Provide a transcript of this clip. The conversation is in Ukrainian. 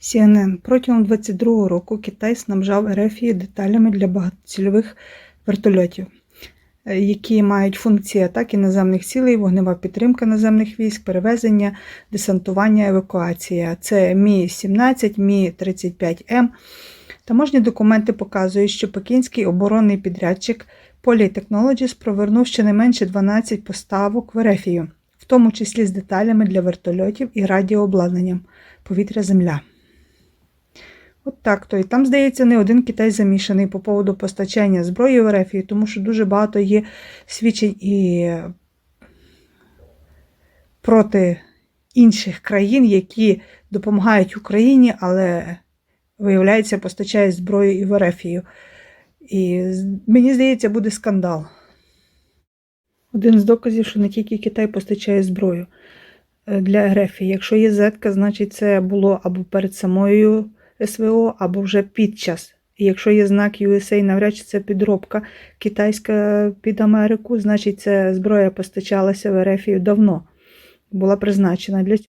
CNN. Протягом 22-го року Китай снабжав Ерефії деталями для багатоцільових вертольотів, е, які мають функції атаки наземних цілей, вогнева підтримка наземних військ, перевезення, десантування, евакуація. Це Мі-17, Мі-35М. Таможні документи показують, що пекінський оборонний підрядчик Poly провернув щонайменше 12 поставок в Ерефію, в тому числі з деталями для вертольотів і радіообладнанням повітря-земля. От так то. І там, здається, не один Китай замішаний по поводу постачання зброї в Ерефію, тому що дуже багато є свідчень і проти інших країн, які допомагають Україні, але, виявляється, постачають зброю і в Ерефію. І мені здається, буде скандал. Один з доказів, що не тільки Китай постачає зброю е, для Ерефії. Якщо є зетка, значить це було або перед самою СВО, або вже під час. Якщо є знак USA, навряд чи це підробка китайська під Америку, значить це зброя постачалася в Ерефію давно, була призначена для цього.